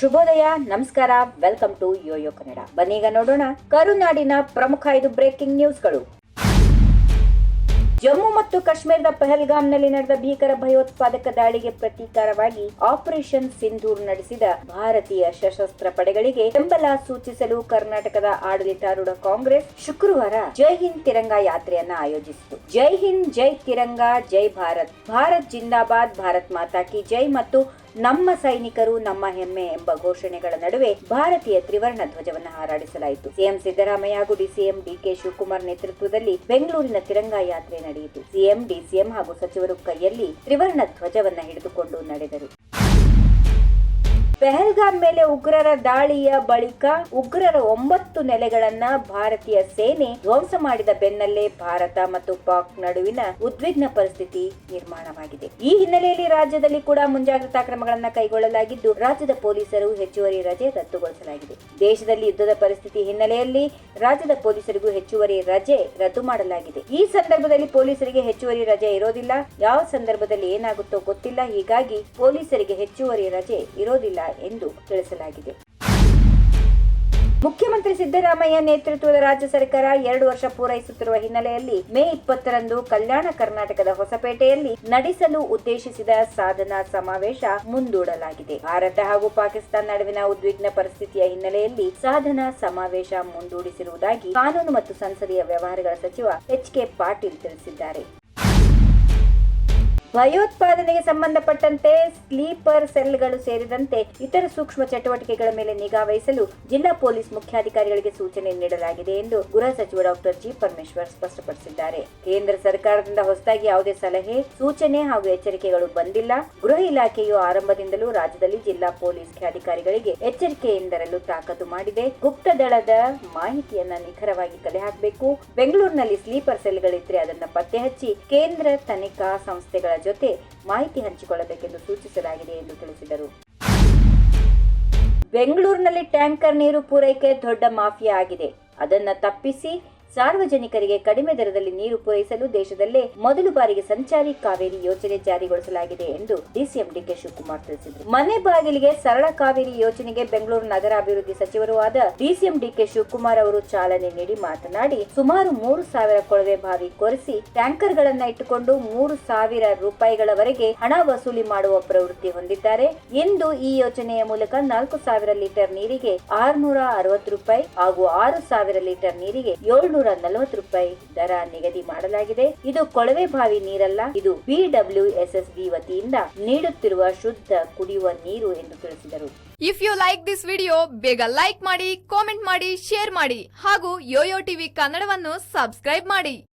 ಶುಭೋದಯ, ನಮಸ್ಕಾರ welcome to Yoyo Kannada ಬನ್ನೀಗ ನೋಡೋಣ ಕರುನಾಡಿನ ಪ್ರಮುಖ ಐದು ಬ್ರೇಕಿಂಗ್ ನ್ಯೂಸ್ಗಳು ಜಮ್ಮು ಮತ್ತು ಕಾಶ್ಮೀರದ ಪಹಲ್ಗಾಮ್ನಲ್ಲಿ ನಡೆದ ಭೀಕರ ಭಯೋತ್ಪಾದಕ ದಾಳಿಗೆ ಪ್ರತೀಕಾರವಾಗಿ ಆಪರೇಷನ್ ಸಿಂಧೂರ್ ನಡೆಸಿದ ಭಾರತೀಯ ಸಶಸ್ತ್ರ ಪಡೆಗಳಿಗೆ ಬೆಂಬಲ ಸೂಚಿಸಲು ಕರ್ನಾಟಕದ ಆಡಳಿತಾರೂಢ ಕಾಂಗ್ರೆಸ್ ಶುಕ್ರವಾರ ಜೈ ಹಿಂದ್ ತಿರಂಗ ಯಾತ್ರೆಯನ್ನ ಆಯೋಜಿಸಿತು. ಜೈ ಹಿಂದ್, ಜೈ ತಿರಂಗ, ಜೈ ಭಾರತ್. ಭಾರತ್ ಜಿಂದಾಬಾದ್, ಭಾರತ್ ಮಾತಾ ಕಿ ಜೈ ಮತ್ತು ನಮ್ಮ ಸೈನಿಕರು ನಮ್ಮ ಹೆಮ್ಮೆ ಎಂಬ ಘೋಷಣೆಗಳ ನಡುವೆ ಭಾರತೀಯ ತ್ರಿವರ್ಣ ಧ್ವಜವನ್ನು ಹಾರಾಡಿಸಲಾಯಿತು. ಸಿಎಂ ಸಿದ್ದರಾಮಯ್ಯ ಹಾಗೂ ಡಿಸಿಎಂ ಡಿಕೆ ಶಿವಕುಮಾರ್ ನೇತೃತ್ವದಲ್ಲಿ ಬೆಂಗಳೂರಿನ ತಿರಂಗ ಯಾತ್ರೆ ನಡೆಯಿತು. ಸಿಎಂ, ಡಿಸಿಎಂ ಹಾಗೂ ಸಚಿವರು ಕೈಯಲ್ಲಿ ತ್ರಿವರ್ಣ ಧ್ವಜವನ್ನ ಹಿಡಿದುಕೊಂಡು ನಡೆದರು. ಪೆಹಲ್ಗಾಮ್ ಮೇಲೆ ಉಗ್ರರ ದಾಳಿಯ ಬಳಿಕ ಉಗ್ರರ ಒಂಬತ್ತು ನೆಲೆಗಳನ್ನ ಭಾರತೀಯ ಸೇನೆ ಧ್ವಂಸ ಮಾಡಿದ ಬೆನ್ನಲ್ಲೇ ಭಾರತ ಮತ್ತು ಪಾಕ್ ನಡುವಿನ ಉದ್ವಿಗ್ನ ಪರಿಸ್ಥಿತಿ ನಿರ್ಮಾಣವಾಗಿದೆ. ಈ ಹಿನ್ನೆಲೆಯಲ್ಲಿ ರಾಜ್ಯದಲ್ಲಿ ಕೂಡ ಮುಂಜಾಗ್ರತಾ ಕ್ರಮಗಳನ್ನ ಕೈಗೊಳ್ಳಲಾಗಿದ್ದು, ರಾಜ್ಯದ ಪೊಲೀಸರು ಹೆಚ್ಚುವರಿ ರಜೆ ರದ್ದುಗೊಳಿಸಲಾಗಿದೆ. ದೇಶದಲ್ಲಿ ಯುದ್ಧದ ಪರಿಸ್ಥಿತಿ ಹಿನ್ನೆಲೆಯಲ್ಲಿ ರಾಜ್ಯದ ಪೊಲೀಸರಿಗೂ ಹೆಚ್ಚುವರಿ ರಜೆ ರದ್ದು ಮಾಡಲಾಗಿದೆ. ಈ ಸಂದರ್ಭದಲ್ಲಿ ಪೊಲೀಸರಿಗೆ ಹೆಚ್ಚುವರಿ ರಜೆ ಇರೋದಿಲ್ಲ. ಯಾವ ಸಂದರ್ಭದಲ್ಲಿ ಏನಾಗುತ್ತೋ ಗೊತ್ತಿಲ್ಲ. ಹೀಗಾಗಿ ಪೊಲೀಸರಿಗೆ ಹೆಚ್ಚುವರಿ ರಜೆ ಇರೋದಿಲ್ಲ ಎಂದು ತಿಳಿಸಲಾಗಿದೆ. ಮುಖ್ಯಮಂತ್ರಿ ಸಿದ್ದರಾಮಯ್ಯ ನೇತೃತ್ವದ ರಾಜ್ಯ ಸರ್ಕಾರ ಎರಡು ವರ್ಷ ಪೂರೈಸುತ್ತಿರುವ ಹಿನ್ನೆಲೆಯಲ್ಲಿ ಮೇ ಇಪ್ಪತ್ತರಂದು ಕಲ್ಯಾಣ ಕರ್ನಾಟಕದ ಹೊಸಪೇಟೆಯಲ್ಲಿ ನಡೆಸಲು ಉದ್ದೇಶಿಸಿದ ಸಾಧನಾ ಸಮಾವೇಶ ಮುಂದೂಡಲಾಗಿದೆ. ಭಾರತ ಹಾಗೂ ಪಾಕಿಸ್ತಾನ ನಡುವಿನ ಉದ್ವಿಗ್ನ ಪರಿಸ್ಥಿತಿಯ ಹಿನ್ನೆಲೆಯಲ್ಲಿ ಸಾಧನಾ ಸಮಾವೇಶ ಮುಂದೂಡಿಸಿರುವುದಾಗಿ ಕಾನೂನು ಮತ್ತು ಸಂಸದೀಯ ವ್ಯವಹಾರಗಳ ಸಚಿವ ಎಚ್ ಕೆ ಪಾಟೀಲ್ ತಿಳಿಸಿದ್ದಾರೆ. ಭಯೋತ್ಪಾದನೆಗೆ ಸಂಬಂಧಪಟ್ಟಂತೆ ಸ್ಲೀಪರ್ ಸೆಲ್ಗಳು ಸೇರಿದಂತೆ ಇತರ ಸೂಕ್ಷ್ಮ ಚಟುವಟಿಕೆಗಳ ಮೇಲೆ ನಿಗಾ ವಹಿಸಲು ಜಿಲ್ಲಾ ಪೊಲೀಸ್ ಮುಖ್ಯಾಧಿಕಾರಿಗಳಿಗೆ ಸೂಚನೆ ನೀಡಲಾಗಿದೆ ಎಂದು ಗೃಹ ಸಚಿವ ಡಾಕ್ಟರ್ ಜಿ ಪರಮೇಶ್ವರ್ ಸ್ಪಷ್ಟಪಡಿಸಿದ್ದಾರೆ. ಕೇಂದ್ರ ಸರ್ಕಾರದಿಂದ ಹೊಸದಾಗಿ ಯಾವುದೇ ಸಲಹೆ, ಸೂಚನೆ ಹಾಗೂ ಎಚ್ಚರಿಕೆಗಳು ಬಂದಿಲ್ಲ. ಗೃಹ ಇಲಾಖೆಯು ಆರಂಭದಿಂದಲೂ ರಾಜ್ಯದಲ್ಲಿ ಜಿಲ್ಲಾ ಪೊಲೀಸ್ ಅಧಿಕಾರಿಗಳಿಗೆ ಎಚ್ಚರಿಕೆಯಿಂದರಲು ತಾಕತ್ತು ಮಾಡಿದೆ. ಗುಪ್ತ ದಳದ ಮಾಹಿತಿಯನ್ನ ನಿಖರವಾಗಿ ಕಲೆ ಹಾಕಬೇಕು. ಬೆಂಗಳೂರಿನಲ್ಲಿ ಸ್ಲೀಪರ್ ಸೆಲ್ಗಳಿದ್ರೆ ಅದನ್ನ ಪತ್ತೆ ಹಚ್ಚಿ ಕೇಂದ್ರ ತನಿಖಾ ಸಂಸ್ಥೆಗಳ ಜೊತೆ ಮಾಹಿತಿ ಹಂಚಿಕೊಳ್ಳಬೇಕೆಂದು ಸೂಚಿಸಲಾಗಿದೆ ಎಂದು ತಿಳಿಸಿದರು. ಬೆಂಗಳೂರಿನಲ್ಲಿ ಟ್ಯಾಂಕರ್ ನೀರು ಪೂರೈಕೆ ದೊಡ್ಡ ಮಾಫಿಯಾ ಆಗಿದೆ. ಅದನ್ನು ತಪ್ಪಿಸಿ ಸಾರ್ವಜನಿಕರಿಗೆ ಕಡಿಮೆ ದರದಲ್ಲಿ ನೀರು ಪೂರೈಸಲು ದೇಶದಲ್ಲೇ ಮೊದಲು ಬಾರಿಗೆ ಸಂಚಾರಿ ಕಾವೇರಿ ಯೋಜನೆ ಜಾರಿಗೊಳಿಸಲಾಗಿದೆ ಎಂದು ಡಿಸಿಎಂ ಡಿಕೆ ಶಿವಕುಮಾರ್ ತಿಳಿಸಿದರು. ಮನೆ ಬಾಗಿಲಿಗೆ ಸರಳ ಕಾವೇರಿ ಯೋಜನೆಗೆ ಬೆಂಗಳೂರು ನಗರ ಅಭಿವೃದ್ಧಿ ಸಚಿವರು ಆದ ಡಿಸಿಎಂ ಡಿಕೆ ಶಿವಕುಮಾರ್ ಅವರು ಚಾಲನೆ ನೀಡಿ ಮಾತನಾಡಿ, ಸುಮಾರು ಮೂರು ಸಾವಿರ ಕೊಳವೆ ಬಾವಿ ಕೊರೆಸಿ ಟ್ಯಾಂಕರ್ಗಳನ್ನ ಇಟ್ಟುಕೊಂಡು ಮೂರು ಸಾವಿರ ರೂಪಾಯಿಗಳವರೆಗೆ ಹಣ ವಸೂಲಿ ಮಾಡುವ ಪ್ರವೃತ್ತಿ ಹೊಂದಿದ್ದಾರೆ. ಇಂದು ಈ ಯೋಜನೆಯ ಮೂಲಕ ನಾಲ್ಕು ಸಾವಿರ ಲೀಟರ್ ನೀರಿಗೆ ಆರುನೂರ ಅರವತ್ತು ರೂಪಾಯಿ ಹಾಗೂ ಆರು ಸಾವಿರ ಲೀಟರ್ ನೀರಿಗೆ ಏಳ್ನೂರ ನಲವತ್ತು ರೂಪಾಯಿ ದರ ನಿಗದಿ ಮಾಡಲಾಗಿದೆ. ಇದು ಕೊಳವೆ ಬಾವಿ ನೀರಲ್ಲ, ಇದು ಬಿಡಬ್ಲ್ಯೂ ಎಸ್ಎಸ್ ಬಿ ವತಿಯಿಂದ ನೀಡುತ್ತಿರುವ ಶುದ್ಧ ಕುಡಿಯುವ ನೀರು ಎಂದು ತಿಳಿಸಿದರು. If you like this video ಬೇಗ ಲೈಕ್ ಮಾಡಿ ಕಾಮೆಂಟ್ ಮಾಡಿ ಶೇರ್ ಮಾಡಿ ಹಾಗೂ ಯೋಯೋ ಟಿವಿ ಕನ್ನಡವನ್ನು ಸಬ್ಸ್ಕ್ರೈಬ್ ಮಾಡಿ.